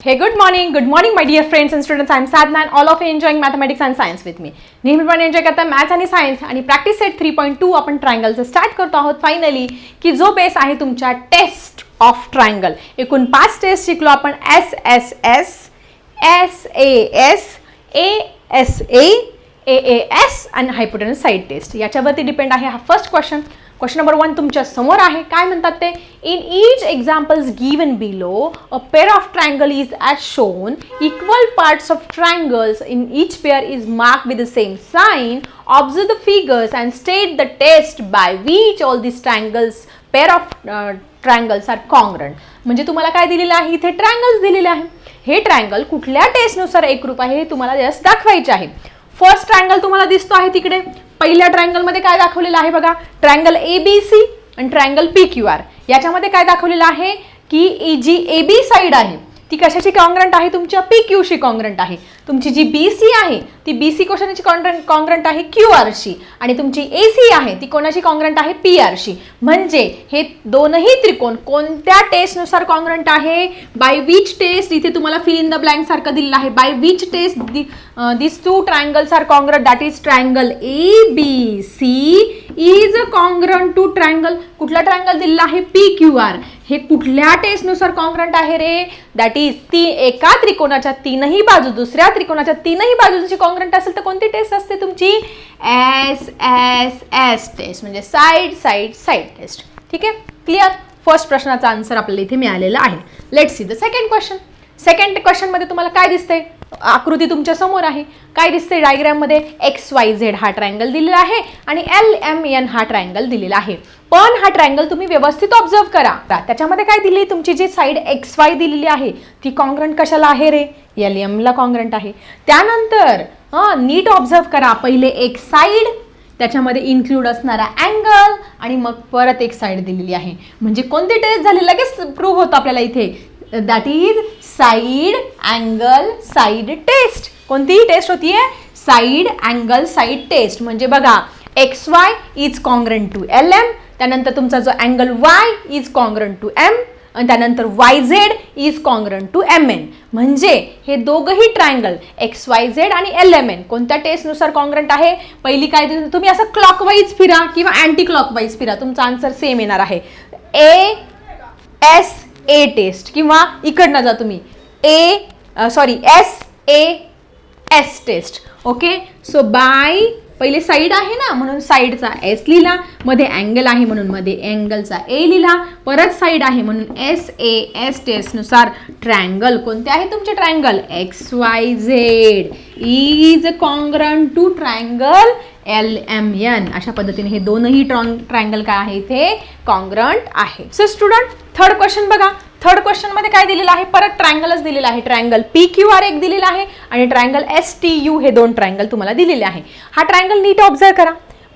Hey, good morning, good morning, my dear friends and students. I'm Sadna and all of you enjoying mathematics and science with me. Enjoy करता maths आणि science आणि practice set three point two आपण ट्रायंगलचं start करतो आहोत finally की जो base आहे तुमच्या टेस्ट ऑफ ट्रायंगल एकूण पाच टेस्ट शिकलो आपण S S S S A S A S A A A S आणि हायपोटेनस साईड टेस्ट याच्यावरती डिपेंड आहे हा first question question number one तुमच्यासमोर आहे. काय म्हणतात ते? In each examples given below a pair of triangle is as shown equal parts of triangles in each pair is mark with the same sign observe the figures and state the test by which all this triangles pair of triangles are congruent म्हणजे तुम्हाला काय दिलेलं आहे? इथे triangles दिलेले आहे. हे triangle कुठल्या टेस्टनुसार एकरूप आहे हे तुम्हाला जस्ट दाखवायचे आहे. फर्स्ट ट्रायंगल तुम्हाला दिसतो आहे तिकडे. पहिल्या ट्रायंगलमध्ये काय दाखवलेलं आहे बघा? ट्रायंगल ए बी सी आणि ट्रायंगल पी क्यू आर याच्यामध्ये काय दाखवलेलं आहे? की जी ए बी साईड आहे ती कशाची कॉंग्रंट आहे? तुमच्या पी क्यूशी कॉंग्रंट आहे. तुमची जी बी सी आहे ती बी सी क्वेश्चनची कॉन्ग्रंट आहे क्यू आरशी आणि तुमची ए सी आहे ती कोणाची कॉन्ग्रंट आहे? पी आरशी म्हणजे हे दोनही त्रिकोण कोणत्या टेस्टनुसार कॉंग्रंट आहे? बाय विच टेस्ट इथे तुम्हाला फिल इन द ब्लँक सारखं दिलेलं आहे. By which test this two triangles are congruent that is triangle A B C is a congruent to triangle कुठला ट्रायंगल दिलेला आहे? पी क्यू आर हे कुठल्या टेस्टनुसार कॉन्ग्रंट आहे रे? दॅट इज ती एका त्रिकोणाच्या तीनही बाजू दुसऱ्या त्रिकोणाच्या तीनही बाजूची कॉन्ग्रंट असेल तर कोणती टेस्ट असते तुमची? एस एस एस टेस्ट म्हणजे साईड साईड साईड टेस्ट ठीक आहे? क्लिअर फर्स्ट प्रश्नाचा आन्सर आपल्याला इथे मिळालेला आहे. Let see the second question second क्वेश्चनमध्ये तुम्हाला काय दिसतंय? आकृती तुमच्यासमोर आहे. काय दिसतंय? डायग्राममध्ये एक्स वाय झेड हा ट्रायंगल दिलेला आहे आणि एल एम एन हा ट्रायंगल दिलेला आहे. पण हा ट्रायंगल तुम्ही व्यवस्थित ऑब्झर्व करा. त्याच्यामध्ये काय दिली तुमची जी साईड एक्स वाय दिलेली आहे ती कॉन्ग्रंट कशाला आहे रे? एल एमला कॉंग्रंट आहे. त्यानंतर हां नीट ऑब्झर्व करा. पहिले एक साईड त्याच्यामध्ये इन्क्लूड असणारा अँगल आणि मग परत एक साईड दिलेली आहे. म्हणजे कोणती टेस्ट झाली? लगेच प्रूव्ह होतं आपल्याला इथे. That is side angle side test कोणतीही टेस्ट होती आहे साईड अँगल साईड टेस्ट म्हणजे बघा X Y is congruent to L M त्यानंतर तुमचा जो angle Y is congruent to M आणि त्यानंतर Y Z is congruent to M N म्हणजे हे दोघंही ट्रायंगल एक्स वाय झेड आणि एल एम एन कोणत्या टेस्टनुसार कॉंग्रंट आहे? पहिली काय तुम्ही असं क्लॉकवाईज फिरा किंवा अँटी क्लॉकवाईज फिरा. तुमचा आन्सर सेम येणार आहे. ए एस ए टेस्ट किंवा इकडनं जा तुम्ही. A sorry S A S test okay so by पहिले साईड आहे ना म्हणून साईडचा एस लिहिला मध्ये अँगल आहे म्हणून मध्ये अँगलचा ए लिहिला परत साईड आहे म्हणून एस ए एस टेस्टनुसार ट्रँगल कोणते आहे तुमचे triangle X Y Z is congruent to triangle L M N अशा पद्धतीने हे दोनही ट्रॉंग ट्रँगल काय आहे इथे? कॉंग्रंट आहे. सो स्टुडंट थर्ड क्वेश्चन बघा. थर्ड क्वेश्चनमध्ये काय दिलेलं आहे? परत ट्रायंगलच दिलेलं आहे. ट्रायंगल पी क्यू आर एक दिलेला आहे आणि ट्रायंगल एस टी यू हे दोन ट्रायंगल तुम्हाला दिलेले आहे. हा ट्रायंगल नीट ऑब्झर्व करा.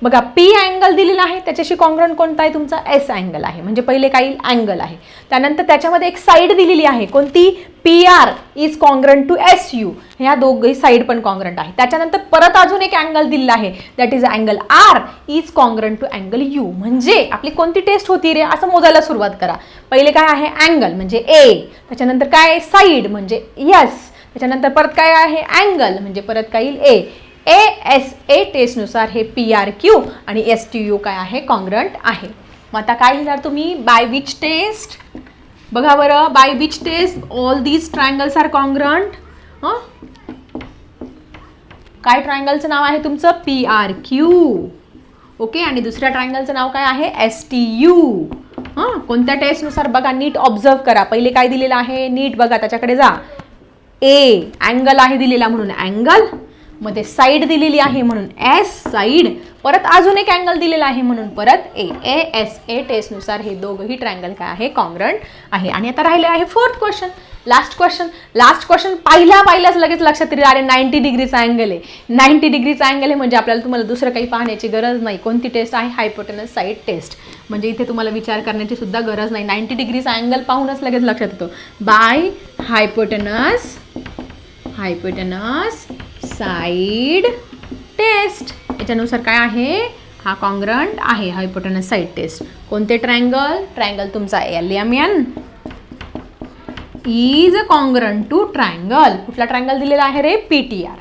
बघा पी अँगल दिलेला आहे त्याच्याशी कॉन्ग्रंट कोणता आहे तुमचा? एस अँगल आहे. म्हणजे पहिले काही अँगल आहे. त्यानंतर त्याच्यामध्ये एक साईड दिलेली आहे. कोणती? P R is congruent to S U ह्या दोघही साईड पण कॉंग्रंट आहे. त्याच्यानंतर परत अजून एक अँगल दिलेला आहे. That is angle R is congruent to angle U म्हणजे आपली कोणती टेस्ट होती रे? असं मोजायला सुरुवात करा. पहिले काय आहे? अँगल म्हणजे ए त्याच्यानंतर काय आहे? साईड म्हणजे यस त्याच्यानंतर परत काय आहे? अँगल म्हणजे परत काय येईल? ए ए एस ए टेस्टनुसार हे पी आर क्यू आणि एस टी यू काय आहे? कॉन्ग्रंट आहे. मग आता काय लिहिणार तुम्ही? बाय विच टेस्ट बघा बरं. By which test all these triangles are congruent हां? काय ट्रायंगलचं नाव आहे तुमचं? पी आर क्यू ओके आणि दुसऱ्या ट्रायंगलचं नाव काय आहे? एस टी यू हां? कोणत्या टेस्टनुसार बघा नीट ऑब्झर्व करा. पहिले काय दिलेलं आहे? नीट बघा त्याच्याकडे जा. ए अँगल आहे दिलेला म्हणून अँगल मध्ये साईड दिलेली आहे म्हणून एस साईड परत अजून एक अँगल दिलेला आहे म्हणून परत ए ए एस ए टेस्टनुसार हे दोघंही ट्रँगल काय आहे? कॉंग्रंट आहे. आणि आता राहिले आहे fourth question last question last question पहिल्या पाहिल्याच लगेच लक्षात येईल. अरे नाईन्टी डिग्रीचा अँगल आहे. नाईन्टी डिग्रीचा अँगल आहे म्हणजे आपल्याला तुम्हाला दुसरं काही पाहण्याची गरज नाही. कोणती टेस्ट आहे? हायपोटेनस साईड टेस्ट म्हणजे इथे तुम्हाला विचार करण्याची सुद्धा गरज नाही. नाईन्टी डिग्रीचा अँगल पाहूनच लगेच लक्षात येतो. By hypotenuse hypotenuse side test. याच्यानुसार काय आहे? हा कॉंग्रंट आहे हायपोटेनस साईड टेस्ट कोणते ट्रायंगल ट्रँगल तुमचा L M N is congruent to triangle कुठला ट्रायंगल दिलेला आहे रे? पी टी आर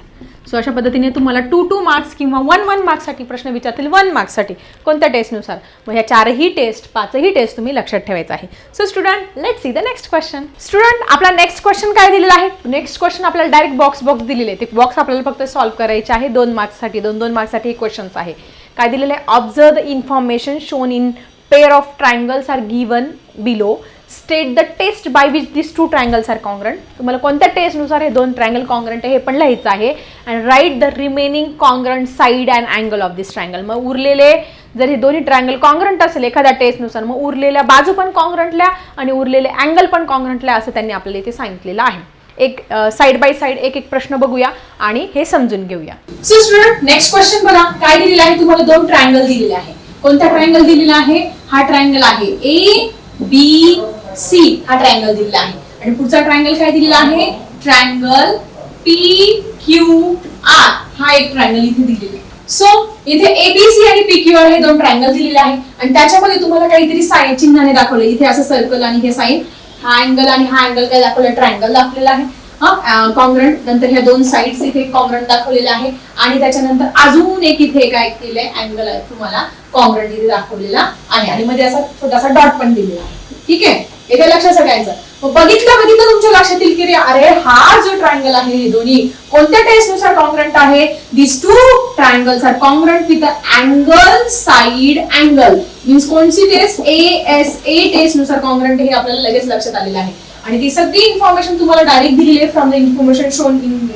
सो अशा पद्धतीने तुम्हाला टू टू मार्क्स किंवा वन वन मार्क्ससाठी प्रश्न विचारतील वन मार्क्ससाठी कोणत्या टेस्टनुसार मग ह्या चारही टेस्ट पाचही टेस्ट तुम्ही लक्षात ठेवायचं आहे. So student let see the next question student आपला नेक्स्ट क्वेश्चन काय दिलेला आहे? नेक्स्ट क्वेश्चन आपल्याला डायरेक्ट बॉक्स बॉक्स दिलेले आहे ते बॉक्स आपल्याला फक्त सॉल्व्ह करायचे आहे. दोन मार्क्ससाठी दोन दोन मार्क्ससाठी हे क्वेश्चन्स आहे. काय दिलेलं आहे? Observe the information shown in pair of triangles are given below state the test by which this two triangles are congruent तुम्हाला कोणत्या टेस्टनुसार हे दोन ट्रायंगल कॉंग्रंट आहे हे पण लिहायचं आहे. And write the remaining congruent side and angle of this triangle मग उरलेले जर हे दोन्ही ट्रायंगल कॉंग्रंट असेल एखाद्या टेस्टनुसार मग उरलेल्या बाजू पण कॉन्ग्रंटल्या आणि उरलेले अँगल पण कॉन्ग्रंटल्या असं त्यांनी आपल्याला इथे सांगितलेलं आहे. एक साइड बाय साइड एक एक प्रश्न बघूया आणि हे समजून घेऊया. सो स्टुडंट नेक्स्ट क्वेश्चन बघा. काय दिलेलं आहे? तुम्हाला दोन ट्रायंगल दिलेले आहे. कोणता ट्रायंगल दिलेला आहे? हा ट्रायंगल आहे ए बी सी. हा ट्रायंगल दिलेला आहे. आणि पुढचा ट्रायंगल काय दिलेला आहे? ट्रायंगल पी क्यू आर हा एक ट्रायंगल इथे दिलेला आहे. सो इथे एबीसी आणि पी क्यू आर हे दोन ट्रायंगल दिलेले आहे. आणि त्याच्यामध्ये तुम्हाला काहीतरी साईन चिन्हाने दाखवले इथे असं सर्कल आणि हे साईन हा अँगल आणि हा अँगल काय दाखवलं ट्रायंगल दाखवलेला आहे. हा कॉंग्रंट नंतर ह्या दोन साइड्स इथे कॉंग्रंट दाखवलेले आहे. आणि त्याच्यानंतर अजून एक इथे काय केलंय अँगल आहे तुम्हाला कॉंग्रंट इथे दाखवलेला आहे. आणि मध्ये असा छोटासा डॉट पण दिलेला आहे. ठीक आहे? येथे लक्षात सगळ्यांचं. बघितलं बघितलं तुमच्या लक्षात येईल की रे अरे हा जो ट्रायंगल आहे हे दोन्ही कोणत्या टेस्टनुसार कॉंग्रंट आहे? This two triangles are congruent with angle side angle means कोणती टेस्ट ए एस ए टेस्टनुसार कॉन्ग्रंट हे आपल्याला लगेच लक्षात आलेलं आहे. आणि ती सगळी इन्फॉर्मेशन तुम्हाला डायरेक्ट दिलेली आहे from the information shown in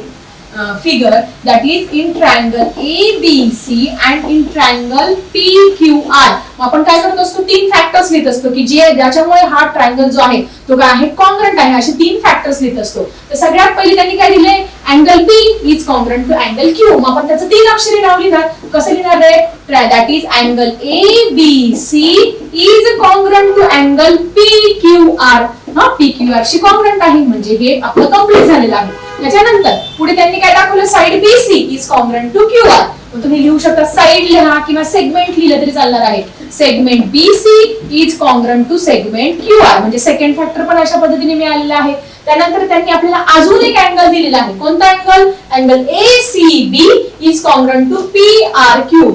figure that is in triangle A B C and in triangle P Q R आपण काय करत असतो? तीन फॅक्टर्स लिहित असतो की जे ज्याच्यामुळे हा ट्रायंगल जो आहे तो काय आहे? कॉन्ग्रंट आहे. असे तीन फॅक्टर्स लिहित असतो. तर सगळ्यात पहिले त्यांनी काय दिले angle P is congruent to angle Q मग आपण त्याचं तीन अक्षरे नाव लिहिणार. कसं लिहिणार आहे that is angle A B C is congruent to angle P Q R हा पी क्यू आर शी कॉंग्रंट आहे म्हणजे हे आपलं कंप्लीट झालेलं आहे. त्याच्यानंतर पुढे त्यांनी काय दाखवलं? Side B C is congruent to Q R मग तुम्ही लिहू शकता साईड लिहा किंवा सेगमेंट लिहिलं तरी चालणार आहे. Segment B C is congruent to segment Q R म्हणजे सेकंड फॅक्टर पण अशा पद्धतीने मिळालेला आहे. त्यानंतर त्यांनी आपल्याला अजून एक अँगल दिलेला आहे. कोणता angle angle A C B is congruent to P R Q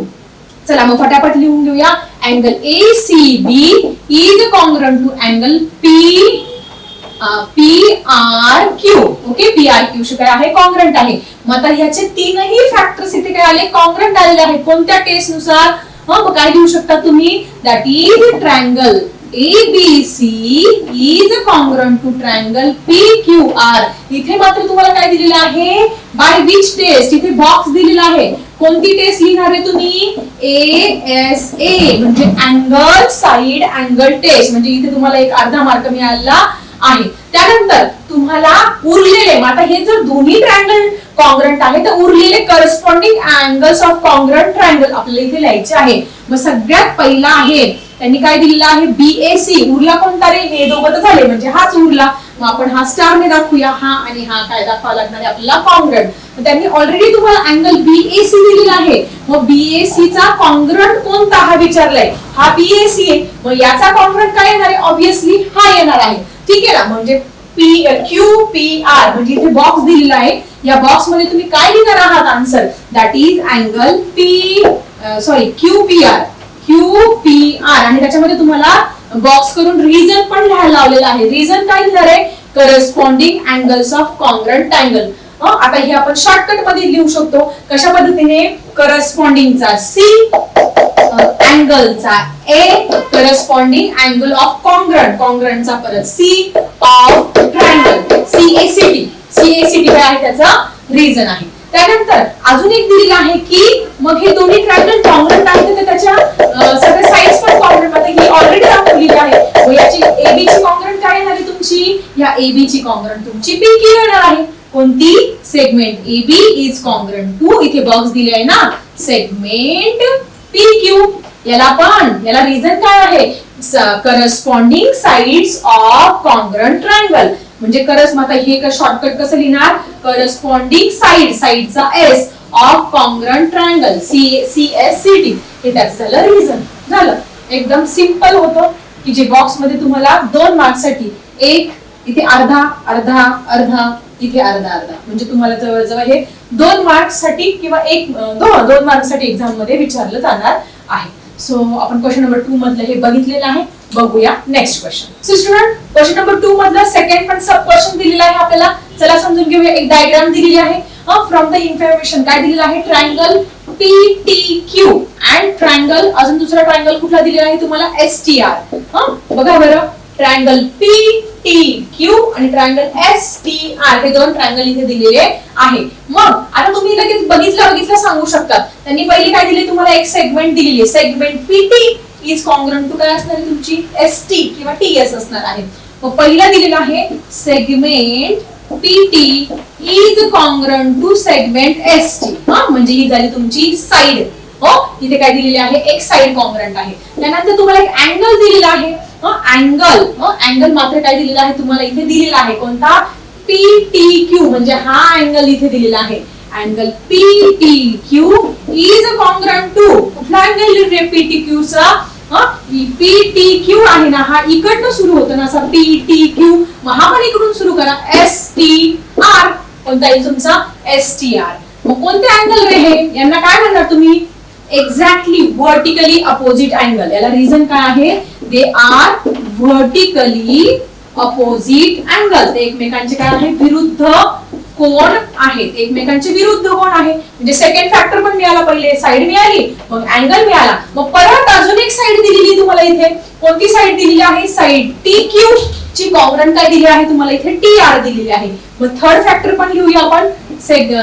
चला मग फटाफट लिहून घेऊया. Angle A C B to congruent to angle P P R Q okay P R Q काय आहे कॉंग्रंट आहे. मग आता ह्याचे तीनही फॅक्टर्स इथे काय आले? कॉंग्रंट आलेले आहे कोणत्या टेस्टनुसार? मग काय लिहू शकता तुम्ही? That is triangle A B C is congruent to triangle P Q R इथे मात्र तुम्हाला काय दिलेलं आहे? बाय विच टेस्ट इथे बॉक्स दिलेला आहे. कोणती टेस्ट लिहिणार आहे तुम्ही? ए एस ए म्हणजे अँगल साइड अँगल टेस्ट म्हणजे इथे तुम्हाला एक अर्धा मार्क मिळाला आहे. त्यानंतर तुम्हाला उरलेले आता हे जर दोन्ही ट्रायंगल कॉंग्रंट आहे तर उरलेले corresponding angles of congruent triangle आपल्याला इथे लिहायचे आहे. मग सगळ्यात पहिला आहे त्यांनी काय दिलेला आहे? बी एसी उरला कोणता रे? हे दोघं तर झाले. म्हणजे हाच उरला. मग आपण हा स्टार ने दाखवूया. हा आणि हा काय दाखवा लागणार आहे? आपल्याला कॉंग्रंट त्यांनी ऑलरेडी तुम्हाला अँगल बी ए सी दिलेला आहे. मग बीएसी चा कॉन्ग्रंट कोणता हा विचारलाय? हा बीएसी आहे. मग याचा कॉन्ग्रंट काय येणार आहे? ऑब्विसली हा येणार आहे. ठीक आहे ना? म्हणजे पी क्यू पी आर म्हणजे इथे बॉक्स दिलेला आहे. या बॉक्समध्ये तुम्ही काय लिहिणार आहात? Answer that is angle P sorry Q P R Q P R आणि त्याच्यामध्ये तुम्हाला बॉक्स करून रिझन पण लिहायला लावलेला आहे. रिझन काय लिहिणार आहे? Corresponding angles of congruent angle आता हे आपण शॉर्टकटमध्ये लिहू शकतो. कशा पद्धतीने? करस्पॉन्डिंगचा C अँगलचा A corresponding angle of congruent कॉन्ग्रंटचा परत C of triangle C A C T C A C T काय आहे त्याचा? रिझन आहे. त्यानंतर अजून एक दिलेलं आहे की मग हे दोन्ही ट्रायंगल कॉन्ग्रंट आहेत तर त्याच्या सगळ्या साईड्स पण कॉन्ग्रंटमध्ये ही ऑलरेडी दाखवलेली आहे. मग याची एबी ची कॉन्ग्रंट काय येणार आहे तुमची? या एबी ची कॉन्ग्रंट तुमची पी की येणार आहे. कोणती? Segment A B is congruent to इथे बॉक्स दिले आहे ना? सेगमेंट पी क्यू याला पण याला रिझन काय आहे? Corresponding sides of congruent triangle म्हणजे करस मग आता हे शॉर्टकट कसं लिहिणार? Corresponding side साइडचा S of congruent triangle C C S C T हे त्याचं झालं रिझन झालं. एकदम सिंपल होतं की जे बॉक्समध्ये तुम्हाला दोन मार्क्ससाठी एक इथे अर्धा अर्धा अर्धा इथे अर्धा अर्धा. म्हणजे तुम्हाला जवळजवळ हे दोन मार्क्ससाठी किंवा एक दोन दोन मार्क्ससाठी एक्झाममध्ये विचारलं जाणार आहे. सो आपण क्वेश्चन नंबर टू मधलं हे बघितलेलं आहे. बघूया next question so student question number two मधलं सेकंड पण सब क्वेश्चन दिलेला आहे आपल्याला. चला समजून घेऊया. एक डायग्राम दिलेली आहे. फ्रॉम द इन्फॉर्मेशन काय दिलेलं आहे? Triangle P T Q and triangle अजून दुसरा ट्रायंगल कुठला दिलेला आहे तुम्हाला? एस टी आर बघा बरं. ट्रायंगल पी टी क्यू आणि ट्रायंगल एस टी आर हे दोन ट्रायंगल इथे दिलेले आहे. मग आता तुम्ही लगेच बघितलं बघितलं सांगू शकता. त्यांनी पहिले काय दिले? तुम्हाला एक सेगमेंट दिलेली आहे. Segment P T is congruent to काय असणार आहे तुमची? एस टी किंवा टी एस असणार आहे. मग पहिला दिलेला आहे segment P T is congruent to segment S T हा म्हणजे ही झाली तुमची साइड हो इथे काय दिलेली आहे? एक साइड कॉन्ग्रंट आहे. त्यानंतर तुम्हाला एक अँगल दिलेला आहे. अँगल अँगल मात्र काय दिलेला आहे? तुम्हाला इथे दिलेला आहे. कोणता? पी टी क्यू म्हणजे हा अँगल इथे दिलेला आहे. Angle P T Q is congruent to कुठला अँगल रे पी टी क्यू चा? पी टी क्यू आहे ना हा इकडनं सुरू होतो ना असा पी टी क्यू मग हा पण इकडून सुरू करा. एस टी आर कोणता येईल तुमचा? एस टी आर मग कोणते अँगल रे हे? यांना काय म्हणणार तुम्ही? एक्झॅक्टली व्हर्टिकली अपोजिट अँगल याला रिझन काय आहे? They are vertically opposite angle ते एकमेकांचे काय आहे? विरुद्ध कोण आहेत एकमेकांचे विरुद्ध कोण आहे? म्हणजे सेकंड फॅक्टर पण मिळाला पहिले साइड मिळाली मग अँगल मिळाला. मग परत अजून एक साईड दिलेली तुम्हाला इथे. कोणती साईड दिलेली आहे? साईड टी क्यू ची कॉन्ग्रंट काय दिली आहे? तुम्हाला इथे टी आर दिलेली आहे. मग थर्ड फॅक्टर पण लिहूया आपण.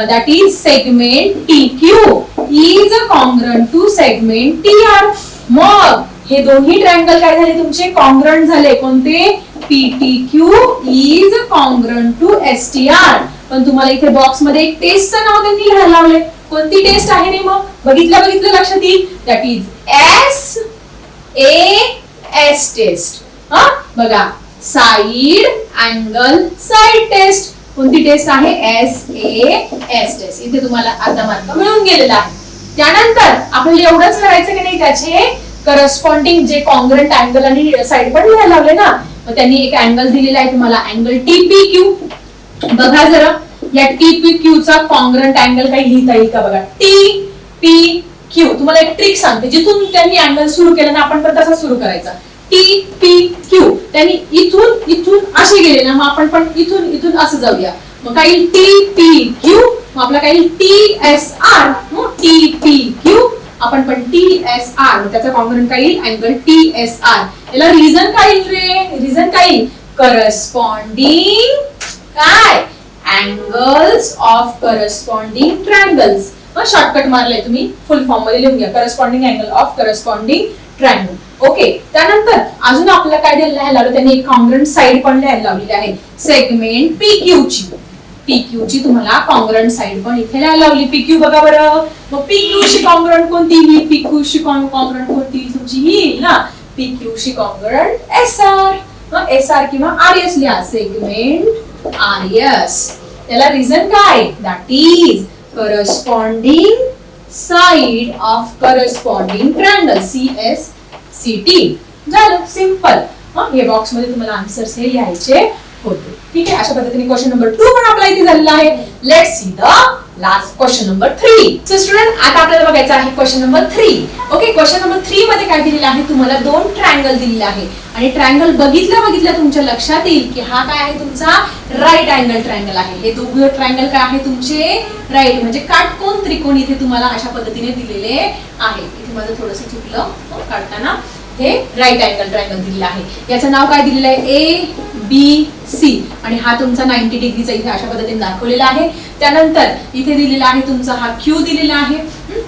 That is segment T Q is a congruent to segment T R मग हे दोन्ही ट्रायंगल काय झाले तुमचे? कॉन्ग्रंट झाले. कोणते? P T Q is congruent to S T R पण तुम्हाला इथे बॉक्समध्ये एक टेस्टचं नाव त्यांनी लिहायला लावले कोणती टेस्ट आहे रे मग बघितलं बघितलं लक्षात येईल. That is S A S test हा? बघा. साइड अँगल साइड टेस्ट कोणती टेस्ट आहे? एस ए एस टेस्ट इथे तुम्हाला अर्धा मार्क मिळून गेलेला आहे. त्यानंतर आपल्याला एवढंच करायचं की नाही? त्याचे करस्पॉन्डिंग जे कॉन्ग्रंट अँगल आणि साईड पण लिहायला लावले ना मग त्यांनी एक अँगल दिलेला आहे तुम्हाला अँगल टीपी क्यू बघा जरा या टीपी क्यू चा कॉन्ग्रंट अँगल काही लिहिता येईल का बघा? टी पी क्यू तुम्हाला एक ट्रिक सांगते जिथून त्यांनी अँगल सुरू केला ना आपण पण तसा सुरू करायचा. टी पी क्यू त्यांनी इथून इथून असे गेले ना मग आपण पण इथून इथून असं जाऊया. मग काही टी पी क्यू मग आपला काही T S R T P Q आपण पण टी एस आर त्याचा कॉम्पोनंट काय येईल अँगल टी एस आर याला रिझन काय येईल रे? रिझन काय येईल? करस्पॉन्डिंग काय? Angles of corresponding triangles shortcut मारलाय तुम्ही. फुल फॉर्ममध्ये लिहून घ्या. Corresponding angle of corresponding triangle okay त्यानंतर अजून आपल्याला काय लिहायला लावलं? त्यांनी एक कॉन्ग्रंट साइड पण लिहायला लावलेली आहे. सेगमेंट पी क्यू ची. पी क्यू ची तुम्हाला कॉन्ग्रंट साइड पण इथे लिहायला लावली पी क्यू बघा बरं. मग पी क्यू शी कॉन्ग्रंट कोणती? ही पी क्यू ची कॉन्ग्रंट कोणती? तुमची ही येईल ना? पी क्यू शी congruent S R S R किंवा आर एस लिहा. सेगमेंट आर एस त्याला रिझन काय? That is corresponding side of corresponding triangle C S C T झालं. सिंपल हे बॉक्समध्ये तुम्हाला आन्सर्स हे लिहायचे होते. ठीक आहे? अशा पद्धतीने क्वेश्चन नंबर टू पण आपला इथे झालेला आहे. Let see the last question number three so student आता आपल्याला बघायचं आहे question number three okay question number three मध्ये काय दिलेलं आहे? तुम्हाला दोन ट्रायंगल दिलेले आहे. आणि ट्रायंगल बघितल्या बघितल्या तुमच्या लक्षात येईल की हा काय आहे तुमचा? राईट अँगल ट्रायंगल आहे. हे दोघं ट्रायंगल काय आहे तुमचे? राईट म्हणजे काटकोन त्रिकोण इथे तुम्हाला अशा पद्धतीने दिलेले आहे. इथे माझं थोडस चुकलं हो, काढताना. हे राईट अँगल ट्रायंगल दिलेलं आहे. याचं नाव काय दिलेलं आहे? ए बी सी आणि हा तुमचा नाईन्टी डिग्रीचा इथे अशा पद्धतीने दाखवलेला आहे. त्यानंतर इथे दिलेला आहे तुमचा हा क्यू दिलेला आहे.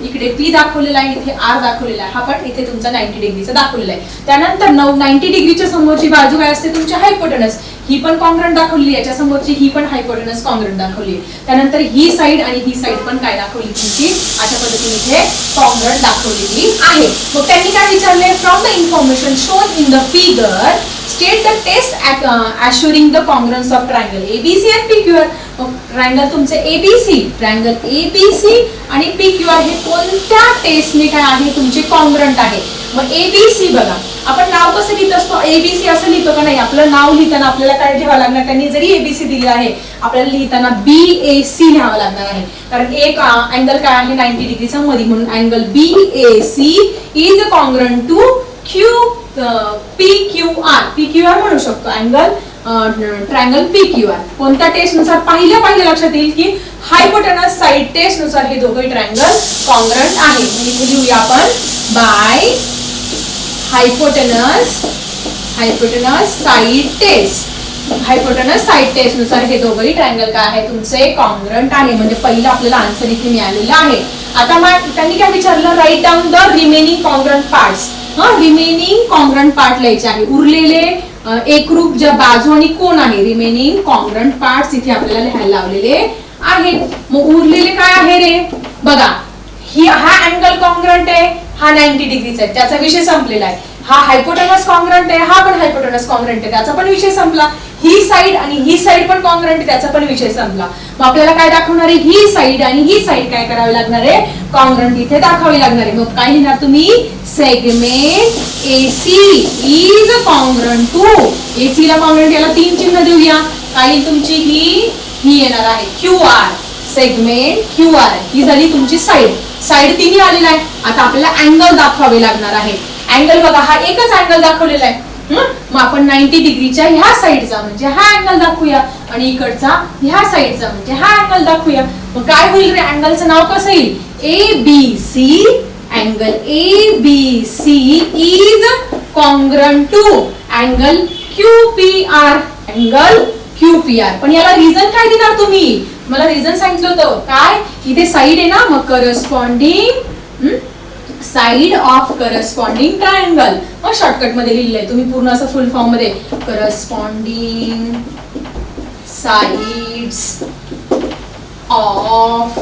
इकडे पी दाखवलेला आहे इथे आर दाखवलेला आहे. हा पण इथे तुमचा नाईन्टी डिग्रीचा दाखवलेला आहे. त्यानंतर नऊ नाईन्टी डिग्रीच्या समोरची बाजू काय असते? तुमची हायपोटनस ही पण कॉन्ग्रंट दाखवली याच्या समोरची ही पण हायपोटनस कॉन्ग्रंट दाखवली त्यानंतर ही साईड आणि ही साईड पण काय दाखवली तुमची? अशा पद्धतीने इथे कॉन्ग्रंट दाखवलेली आहे. मग त्यांनी काय विचारले from the information shown in the figure state the test assuring the congruence of triangle ABC and P QR मग ट्रायंगल तुमचे एबीसी ट्रायंगल एबीसी आणि पी आहे कोणत्या टेस्टने काय आहे तुमचे कॉन्ग्रंट आहे. मग एबीसी बघा. आपण नाव कसं लिहित असतो? एबीसी असं लिहितो का नाही? आपलं नाव लिहिताना आपल्याला काय ठेवावं लागणार? त्यांनी जरी एबीसी दिली आहे आपल्याला लिहिताना बी ए सी लिहावं लागणार आहे. कारण एक अँगल काय आहे? नाईन्टी डिग्रीचा मध्ये म्हणून angle B A C is congruent to Q P Q R P Q R म्हणू शकतो. Angle triangle P Q R कोणत्या टेस्टनुसार? पहिल्या पहिल्या लक्षात येईल की हायपोटेनस साईड टेस्टनुसार हे दोघे ट्रँगल कॉंग्रंट आहे. म्हणजे लिहूया आपण by hypotenuse hypotenuse side test hypotenuse side टेस्टनुसार हे दोघंही ट्रँगल काय आहे? तुमचे कॉन्ग्रंट आहे. म्हणजे पहिलं आपल्याला आन्सर इथे मिळालेलं आहे. आता मग त्यांनी काय विचारलं? Write down the remaining congruent parts हा रिमेनिंग कॉन्ग्रंट पार्ट लिहायचे आहे. उरलेले एकरूप ज्या बाजू आणि कोण आहे रिमेनिंग कॉन्ग्रंट पार्ट्स इथे आपल्याला लिहायला लावलेले आहेत. मग उरलेले काय आहे रे? बघा ही हा अँगल कॉन्ग्रंट आहे हा 90 डिग्रीचा आहे. त्याचा विषय संपलेला आहे. हा हायपोटनस कॉन्ग्रंट आहे हा पण हायपोटनस कॉन्ग्रंट आहे त्याचा पण विषय संपला. ही साईड आणि ही साईड पण कॉन्ग्रंट आहे त्याचा पण विषय संपला. मग आपल्याला काय दाखवणार आहे? ही साईड आणि ही साईड काय करावी लागणार आहे? कॉन्ग्रंट इथे दाखवावी लागणार आहे. मग काय लिहिणार तुम्ही? Segment AC is congruent to AC ला कॉन्ग्रंट याला तीन चिन्ह देऊया. काय तुमची ही ही येणार आहे. Q R segment Q R ही झाली तुमची साईड साईड तिन्ही आलेला आहे. आता आपल्याला अँगल दाखवावे लागणार आहे. अँगल बघा हा एकच अँगल दाखवलेला आहे. मग आपण 90 डिग्रीच्या ह्या साईडचा म्हणजे हा अँगल दाखवूया. आणि इकडचा ह्या साईडचा म्हणजे हा अँगल दाखवूया. मग काय होईल रे? अँगलचं नाव कसं येईल? A B C angle A B C is congruent to angle Q P R angle Q P R पण याला रिझन काय देणार तुम्ही? मला रिझन सांगितलं होतं. काय? इथे साईड आहे ना मग corresponding side of corresponding triangle मग शॉर्टकटमध्ये लिहिलंय. तुम्ही पूर्ण असं फुल फॉर्ममध्ये corresponding sides of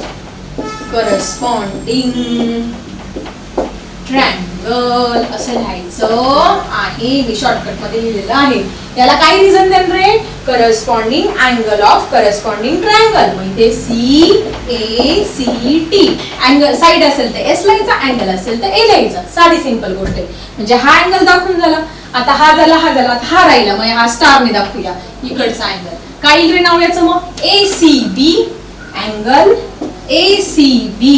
corresponding triangle असं लिहायचं आहे. मी शॉर्टकटमध्ये लिहिलेलं आहे. याला काय रिझन द्याल रे? Corresponding angle of corresponding triangle म्हणजे C A C T angle side असेल तर एस लिहायचा अँगल असेल तर ए लिहायचा. साधी सिंपल गोष्ट आहे. म्हणजे हा अँगल दाखवून झाला. आता हा झाला हा झाला. आता हा राहिला. म्हणजे हा स्टारने दाखवूया. इकडचा अँगल काय येईल रे नाव याचं मग? A C B angle A C B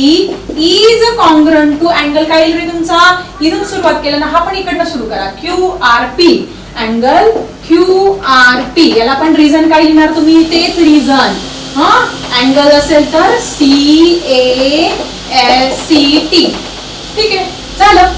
is congruent to angle काय येईल रे तुमचा? इथून सुरुवात केलं ना हा पण इकडनं सुरू करा. Q R P angle Q R P याला पण रिझन काय लिहिणार तुम्ही? तेच रिझन हा? अँगल असेल तर C A S C T ठीक आहे? झालं.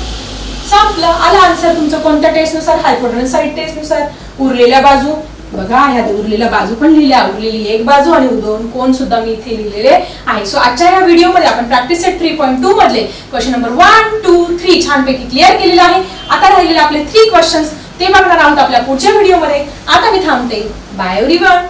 संपलं. आला आन्सर तुमचं कोणत्या टेस्टनुसार हायपोटन साईड टेस्टनुसार. उरलेल्या बाजू. बघा ह्या उरलेल्या बाजू पण लिहिल्या उरलेली एक बाजू आणि दोन कोण सुद्धा मी इथे लिहिलेले आहे. सो आजच्या या व्हिडिओमध्ये आपण practice set three point two मधले question number one two three छानपैकी क्लिअर केलेले आहे. आता राहिलेले आपले थ्री क्वेश्चन्स ते बघणार आहोत आपल्या पुढच्या व्हिडिओमध्ये. आता मी थांबते. Bye everyone